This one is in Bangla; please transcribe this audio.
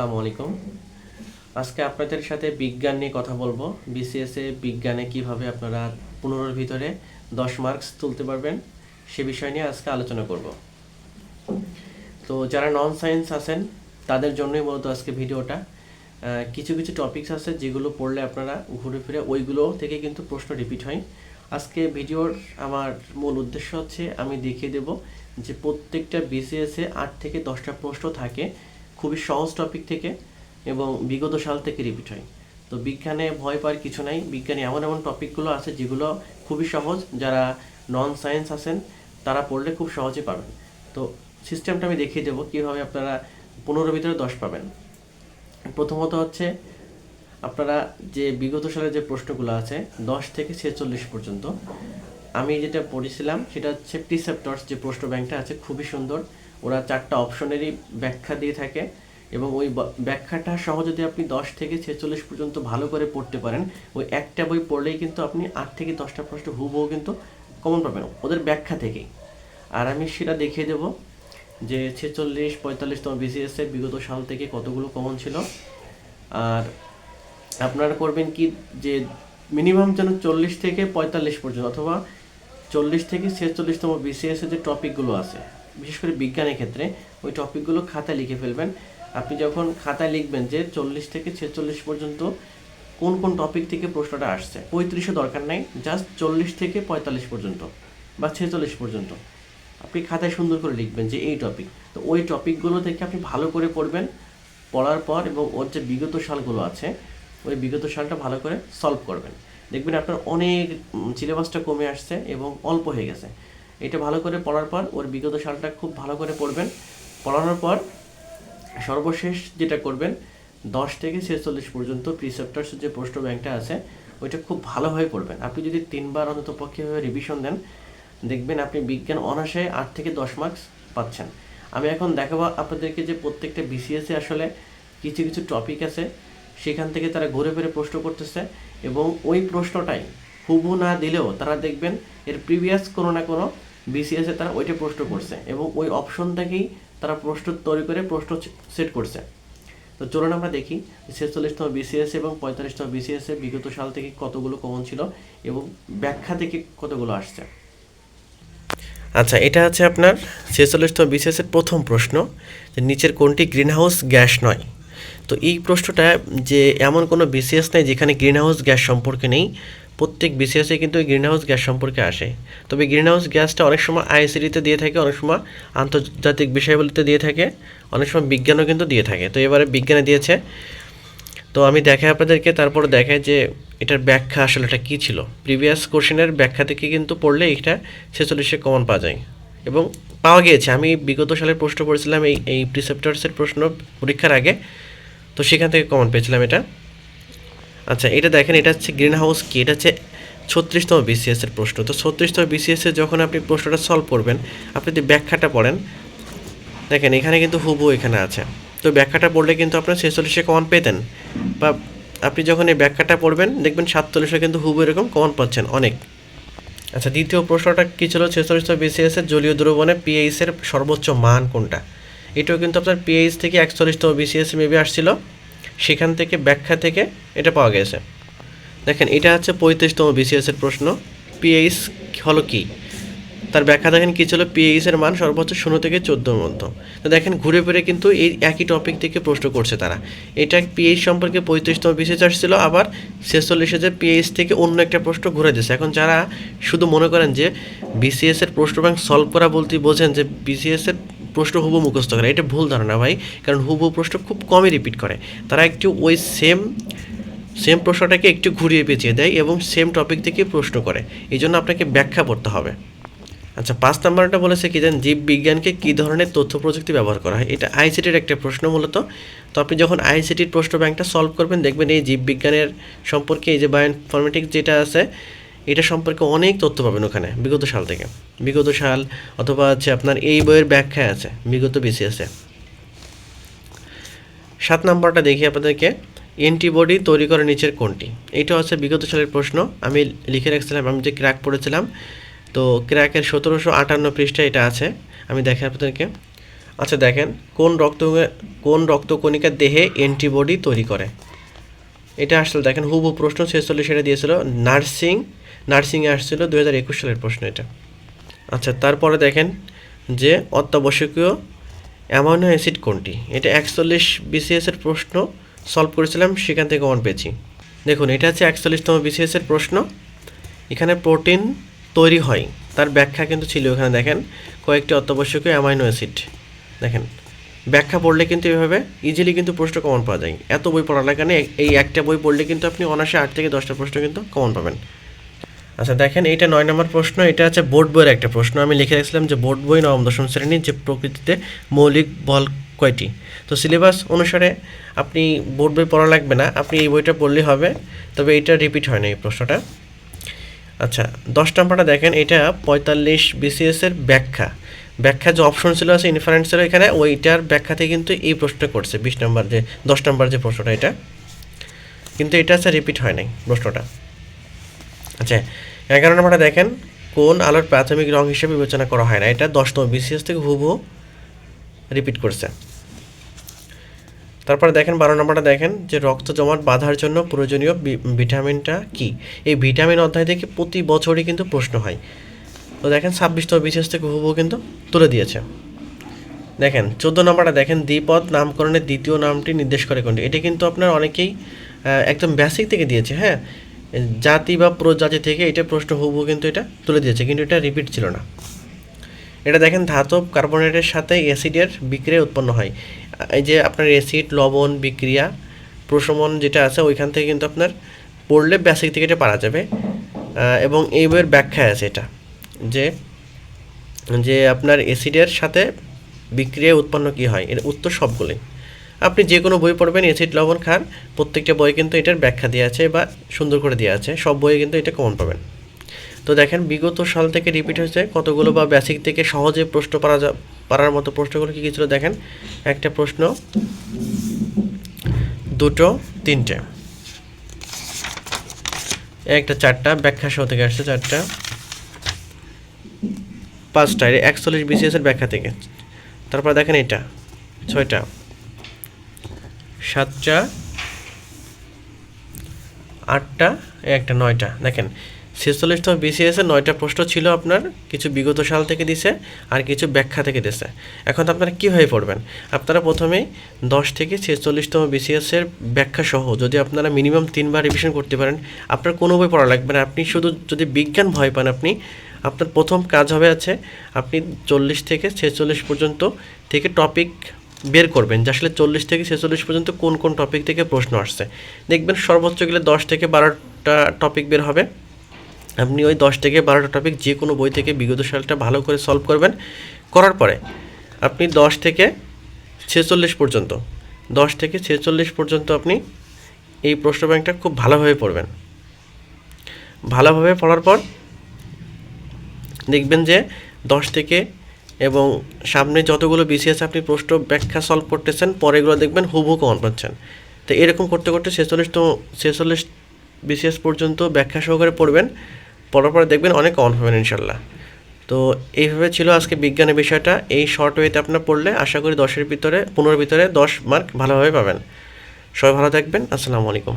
আসসালামু আলাইকুম। আজকে আপনাদের সাথে বিজ্ঞান নিয়ে কথা বলব। বিসিএস বিজ্ঞানে কীভাবে আপনারা পনেরোর ভিতরে দশ মার্কস তুলতে পারবেন, সে বিষয় নিয়ে আজকে আলোচনা করব। তো যারা নন সায়েন্স আছেন, তাদের জন্যই মূলত আজকে ভিডিওটা। কিছু কিছু টপিকস আছে যেগুলো পড়লে আপনারা ঘুরে ফিরে ওইগুলো থেকে কিন্তু প্রশ্ন রিপিট হয়। আজকে ভিডিওর আমার মূল উদ্দেশ্য হচ্ছে, আমি দেখিয়ে দেব যে প্রত্যেকটা বিসিএস আট থেকে দশটা প্রশ্ন থাকে। খুবই সহজ টপিক থেকে এবং বিগত সাল থেকে রিপিট হয়। তো বিজ্ঞানে ভয় পাওয়ার কিছু নাই। বিজ্ঞানে এমন এমন টপিকগুলো আছে যেগুলো খুবই সহজ। যারা নন সায়েন্স আছেন, তারা পড়লে খুব সহজে পাবেন তো সিস্টেমটা আমি দেখিয়ে দেবো কীভাবে আপনারা পনেরোর ভিতরে দশ পাবেন। প্রথমত হচ্ছে, আপনারা যে বিগত সালের যে প্রশ্নগুলো আছে, দশ থেকে ছেচল্লিশ পর্যন্ত, আমি যেটা পড়েছিলাম, সেটা হচ্ছে প্রিসেপ্টর্স যে প্রশ্ন ব্যাংকটা আছে, খুবই সুন্দর। ওরা চারটা অপশনেরই ব্যাখ্যা দিয়ে থাকে এবং ওই ব্যাখ্যাটা সহ যদি আপনি দশ থেকে ছেচল্লিশ পর্যন্ত ভালো করে পড়তে পারেন, ওই একটা বই পড়লেই কিন্তু আপনি আট থেকে দশটা প্রশ্ন হুবহু কিন্তু কমন পাবেন ওদের ব্যাখ্যা থেকেই। আর আমি সেটা দেখিয়ে দেবো যে ছেচল্লিশ পঁয়তাল্লিশতম বিসিএস এর বিগত সাল থেকে কতগুলো কমন ছিল। আর আপনারা করবেন কি যে মিনিমাম যেন চল্লিশ থেকে পঁয়তাল্লিশ পর্যন্ত অথবা চল্লিশ থেকে ছেচল্লিশতম বিসিএস এর যে টপিকগুলো আছে বিশেষ করে বিজ্ঞানের ক্ষেত্রে, ওই টপিকগুলো খাতায় লিখে ফেলবেন। আপনি যখন খাতায় লিখবেন যে চল্লিশ থেকে ছেচল্লিশ পর্যন্ত কোন কোন টপিক থেকে প্রশ্নটা আসছে, পঁয়ত্রিশও দরকার নাই জাস্ট চল্লিশ থেকে পঁয়তাল্লিশ পর্যন্ত বা ছেচল্লিশ পর্যন্ত। আপনি খাতায় সুন্দর করে লিখবেন যে এই টপিক তো ওই টপিকগুলো থেকে আপনি ভালো করে পড়বেন, পড়ার পর এবং ওর যে বিগত সালগুলো আছে, ওই বিগত সালটা ভালো করে সলভ করবেন। দেখবেন আপনার অনেক সিলেবাসটা কমে আসছে এবং অল্প হয়ে গেছে। এটা ভালো করে পড়ার পর ওর বিগত সালটা খুব ভালো করে পড়বেন। পড়ানোর পর সর্বশেষ যেটা করবেন, দশ থেকে ছেচল্লিশ পর্যন্ত প্রিসেপ্টার্স যে প্রশ্ন ব্যাংকটা আছে, ওইটা খুব ভালোভাবে পড়বেন। আপনি যদি তিনবার অন্তত পক্ষে রিভিশন দেন, দেখবেন আপনি বিজ্ঞান অনার্সে আট থেকে দশ মার্কস পাচ্ছেন। আমি এখন দেখাবো আপনাদেরকে যে প্রত্যেকটা বিসিএসে আসলে কিছু কিছু টপিক আছে, সেখান থেকে তারা ঘুরে ফিরে প্রশ্ন করতেছে এবং ওই প্রশ্নটাই হুবহু না দিলেও তারা দেখবেন এর প্রিভিয়াস কোনো না কোনো বিসিএসে তারা ওইটা প্রশ্ন করছে এবং ওই অপশন থেকেই তারা প্রশ্ন তৈরি করে প্রশ্ন সেট করছে। তো চলুন আমরা দেখি ছেচল্লিশতম বিসিএস এবং পঁয়তাল্লিশতম বিসিএস বিগত সাল থেকে কতগুলো কমন ছিল এবং ব্যাখ্যা থেকে কতগুলো আসছে। আচ্ছা এটা আছে আপনার ছেচল্লিশতম বিসিএসের প্রথম প্রশ্ন, যে নিচের কোনটি গ্রিনহাউস গ্যাস নয়? তো এই প্রশ্নটা যে এমন কোনো বিসিএস নেই যেখানে গ্রিনহাউস গ্যাস সম্পর্কে নেই প্রত্যেক বিসিএসে কিন্তু গ্রিনহাউস গ্যাস সম্পর্কে আসে। তবে গ্রিনহাউস গ্যাসটা অনেক সময় আইসিডিতে দিয়ে থাকে, অনেক সময় আন্তর্জাতিক বিষয়গুলিতে দিয়ে থাকে, অনেক সময় বিজ্ঞানও কিন্তু দিয়ে থাকে। তো এবারে বিজ্ঞানে দিয়েছে। তো আমি দেখাই আপনাদেরকে, তারপর দেখাই যে এটার ব্যাখ্যা আসলে এটা কী ছিল। প্রিভিয়াস কোশ্চেনের ব্যাখ্যা থেকে কিন্তু পড়লে এটা ছেচল্লিশে কমন পাওয়া যায়। এবং পাওয়া গিয়েছে। আমি বিগত সালের প্রশ্ন পড়েছিলাম এই এই প্রিসেপ্টার্সের প্রশ্ন পরীক্ষার আগে। তো সেখান থেকে কমন পেয়েছিলাম এটা। আচ্ছা এটা দেখেন, এটা হচ্ছে গ্রিন হাউস কি? এটা হচ্ছে ছত্রিশতম বিসিএস এর প্রশ্ন। তো ছত্রিশতম বিসিএস এর যখন আপনি প্রশ্নটা সলভ করবেন, আপনি যদি ব্যাখ্যাটা পড়েন, দেখেন, এখানে কিন্তু হুবু এখানে আছে। তো ব্যাখ্যাটা পড়লে কিন্তু আপনার ছেচল্লিশে কমন পেতেন। বা আপনি যখন এই ব্যাখ্যাটা পড়বেন, দেখবেন সাতচল্লিশে কিন্তু হুবু এরকম কমন পাচ্ছেন অনেক। আচ্ছা দ্বিতীয় প্রশ্নটা কী ছিল? ছেচল্লিশতম বিসিএস এর জলীয় দ্রবণে পিএইচ এর সর্বোচ্চ মান কোনটা? এটাও কিন্তু আপনার পিএইচ থেকে একচল্লিশতম বিসিএস মেবি আসছিল। সেখান থেকে ব্যাখ্যা থেকে এটা পাওয়া গেছে। দেখেন, এটা হচ্ছে পঁয়ত্রিশতম বিসিএস এর প্রশ্ন। পিএইচ হলো কি? তার ব্যাখ্যা দেখেন কী ছিল? পিএইচ এর মান সর্বোচ্চ শূন্য থেকে চোদ্দোর মধ্যে তো দেখেন, ঘুরে ফিরে কিন্তু এই একই টপিক থেকে প্রশ্ন করছে তারা। এটা পিএইচ সম্পর্কে পঁয়ত্রিশতম বিসিএস আসছিল, আবার ছেচল্লিশে যে পিএইচ থেকে অন্য একটা প্রশ্ন ঘুরে দিচ্ছে এখন যারা শুধু মনে করেন যে বিসিএস এর প্রশ্ন ব্যাংক সলভ করা বলতে বোঝেন যে বিসিএস এর প্রশ্ন হুবু মুখস্থ করে এটা ভুল ধারণা ভাই, কারণ হুবু প্রশ্ন খুব কমই রিপিট করে। তারা একটু ওই সেম সেম প্রশ্নটাকে একটু ঘুরিয়ে পেঁচিয়ে দেয় এবং সেম টপিক থেকে প্রশ্ন করে। এই জন্য আপনাকে ব্যাখ্যা করতে হবে। আচ্ছা পাঁচ নাম্বারটা বলেছে কি জানেন, জীববিজ্ঞানকে কী ধরনের তথ্য প্রযুক্তি ব্যবহার করা হয়? এটা আইসিটির একটা প্রশ্ন মূলত। তো আপনি যখন আইসিটির প্রশ্ন ব্যাংকটা সলভ করবেন, দেখবেন এই জীববিজ্ঞানের সম্পর্কে এই যে বায়োইনফরমেটিক্স যেটা আছে এটা সম্পর্কে অনেক তথ্য পাবেন ওখানে, বিগত সাল থেকে। বিগত সাল অথবা হচ্ছে আপনার এই বইয়ের ব্যাখ্যা আছে, বিগত বিসিএসে সাত নম্বরটা দেখি আপনাদেরকে অ্যান্টিবডি তৈরি করে নিচের কোনটি? এটা হচ্ছে বিগত সালের প্রশ্ন, আমি লিখে রাখছিলাম, আমি যে ক্র্যাক পড়েছিলাম, তো ক্র্যাকের সতেরোশো আটান্ন পৃষ্ঠা এটা আছে, আমি দেখাই আপনাদেরকে। আচ্ছা দেখেন, কোন রক্ত, কোন রক্তকণিকা দেহে অ্যান্টিবডি তৈরি করে? এটা আসলে দেখেন হুবু প্রশ্ন ছেচল্লিশ সেটা দিয়েছিল, নার্সিং নার্সিংয়ে আসছিল দু হাজার একুশ সালের প্রশ্ন এটা। আচ্ছা তারপরে দেখেন যে অত্যাবশ্যকীয় অ্যামাইনো অ্যাসিড কোনটি? এটা একচল্লিশ বিসিএস এর প্রশ্ন সলভ করেছিলাম, সেখান থেকে কমন পেয়েছি। দেখুন, এটা হচ্ছে একচল্লিশতম বিসিএস এর প্রশ্ন। এখানে প্রোটিন তৈরি হয়, তার ব্যাখ্যা কিন্তু ছিল এখানে, দেখেন, কয়েকটি অত্যাবশ্যকীয় অ্যামাইনো অ্যাসিড। দেখেন, ব্যাখ্যা পড়লে কিন্তু এভাবে ইজিলি কিন্তু প্রশ্ন কমন পাওয়া যায়। এত বই পড়ার কারণে এই একটা বই পড়লে কিন্তু আপনি অনার্সে আট থেকে দশটা প্রশ্ন কিন্তু কমন পাবেন। আচ্ছা দেখেন, এইটা নয় নম্বর প্রশ্ন, এটা হচ্ছে বোর্ড বইয়ের একটা প্রশ্ন। আমি লিখে রাখছিলাম যে বোর্ড বই নবম, দশম শ্রেণির যে প্রকৃতিতে মৌলিক বল কয়টি? তো সিলেবাস অনুসারে আপনি বোর্ড বই পড়া লাগবে না, আপনি এই বইটা পড়লেই হবে, তবে এটা রিপিট হয় না এই প্রশ্নটা। আচ্ছা দশ নম্বরটা দেখেন, এটা পঁয়তাল্লিশ বিসিএসের ব্যাখ্যা। ব্যাখ্যা যে অপশন ছিল আছে ইনফারেন্স ছিল এখানে ওইটার ব্যাখ্যাতে কিন্তু এই প্রশ্নটা করছে, বিশ নম্বর যে, দশ নম্বর যে প্রশ্নটা এটা। কিন্তু এটা হচ্ছে রিপিট হয় নাই প্রশ্নটা। আচ্ছা এগারো নম্বরটা দেখেন কোন আলোর প্রাথমিক রং হিসেবে বিবেচনা করা হয় না। এটা দশতম বিসিএস থেকে হুবহু রিপিট করছে। তারপরে দেখেন, বারো নম্বরটা দেখেন যে রক্ত জমাট বাঁধার জন্য প্রয়োজনীয় ভিটামিনটা কি? এই ভিটামিন অধ্যায় থেকে প্রতি বছরই কিন্তু প্রশ্ন হয়। তো দেখেন, ছাব্বিশতম বিশেষ থেকে হুবহু কিন্তু তুলে দিয়েছে। দেখেন, চোদ্দ নম্বরটা দেখেন, দ্বিপদ নামকরণের দ্বিতীয় নামটি নির্দেশ করে কোনটি? এটা কিন্তু আপনার অনেকেই একদম বেসিক থেকে দিয়েছে হ্যাঁ? জাতি বা প্রজাতি থেকে এটা প্রশ্ন হুবহু কিন্তু এটা তুলে দিয়েছে, কিন্তু এটা রিপিট ছিল না। এটা দেখেন, ধাতব কার্বনেটের সাথে অ্যাসিডের বিক্রিয়া উৎপন্ন হয়। এই যে আপনার অ্যাসিড লবণ, বিক্রিয়া, প্রশমন যেটা আছে, ওইখান থেকে কিন্তু আপনার পড়লে বেসিক থেকে এটা পারা যাবে। এবং এই বইয়ের ব্যাখ্যা আছে এটা, যে যে আপনার অ্যাসিডের সাথে বিক্রিয়া উৎপন্ন কী হয়? এর উত্তর সবগুলোই। আপনি যে কোনো বই পড়বেন অ্যাসিড লবণ খান। প্রত্যেকটা বই কিন্তু এটার ব্যাখ্যা দেওয়া আছে বা সুন্দর করে দেওয়া আছে। সব বইয়ে কিন্তু এটা কমন পাবেন। তো দেখেন, বিগত সাল থেকে রিপিট হয়েছে। কতগুলো বা বেসিক থেকে সহজে প্রশ্ন পারা যা পারার মতো প্রশ্নগুলো কী কী ছিল? দেখেন, একটা প্রশ্ন, দুটো, তিনটে। একটা, চারটা, ব্যাখ্যা সহ থেকে আসছে চারটা। পাঁচটা একচল্লিশ বিসিএস এর ব্যাখ্যা থেকে। তারপর দেখেন এটা, ছয়টা। সাতটা, আটটা একটা নয়টা। দেখেন ছেচল্লিশতম বিসিএস নয়টা প্রশ্ন ছিল আপনার, কিছু বিগত সাল থেকে দিছে আর কিছু ব্যাখ্যা থেকে দিছে। এখন আপনারা কীভাবে পড়বেন? আপনারা প্রথমেই দশ থেকে ছেচল্লিশতম বিসিএস এর ব্যাখ্যা সহ যদি আপনারা মিনিমাম তিনবার রিভিশন করতে পারেন, আপনার কোনো বই পড়া লাগবে না। আপনি শুধু যদি বিজ্ঞান ভয় পান আপনি, আপনার প্রথম কাজ হবে আছে, আপনি চল্লিশ থেকে ছেচল্লিশ পর্যন্ত থেকে টপিক বের করবেন যে আসলে চল্লিশ থেকে ছেচল্লিশ পর্যন্ত কোন কোন টপিক থেকে প্রশ্ন আসছে। দেখবেন সর্বোচ্চ গেলে দশ থেকে বারোটা টপিক বের হবে। আপনি ওই দশ থেকে বারোটা টপিক যে কোনো বই থেকে বিগত সালটা ভালো করে সলভ করবেন। করার পরে আপনি দশ থেকে ছেচল্লিশ পর্যন্ত, দশ থেকে ছেচল্লিশ পর্যন্ত আপনি এই প্রশ্ন ব্যাংকটা খুব ভালোভাবে পড়বেন। ভালোভাবে পড়ার পর দেখবেন যে দশ থেকে এবং সামনে যতগুলো বিসিএস আপনি প্রশ্ন ব্যাখ্যা সলভ করতেছেন পরেগুলো দেখবেন হুবহু কমন পাচ্ছেন। তো এরকম করতে করতে ছেচল্লিশ তো ছেচল্লিশ বিসিএস পর্যন্ত ব্যাখ্যা সহকারে পড়বেন, পড়ার পরে দেখবেন অনেক কমন পাবেন ইনশাল্লাহ তো এইভাবে ছিল আজকে বিজ্ঞানের বিষয়টা। এই শর্ট ওয়েতে আপনার পড়লে আশা করি দশের ভিতরে, পনেরোর ভিতরে দশ মার্ক ভালোভাবে পাবেন। সবাই ভালো থাকবেন, আসসালামু আলাইকুম।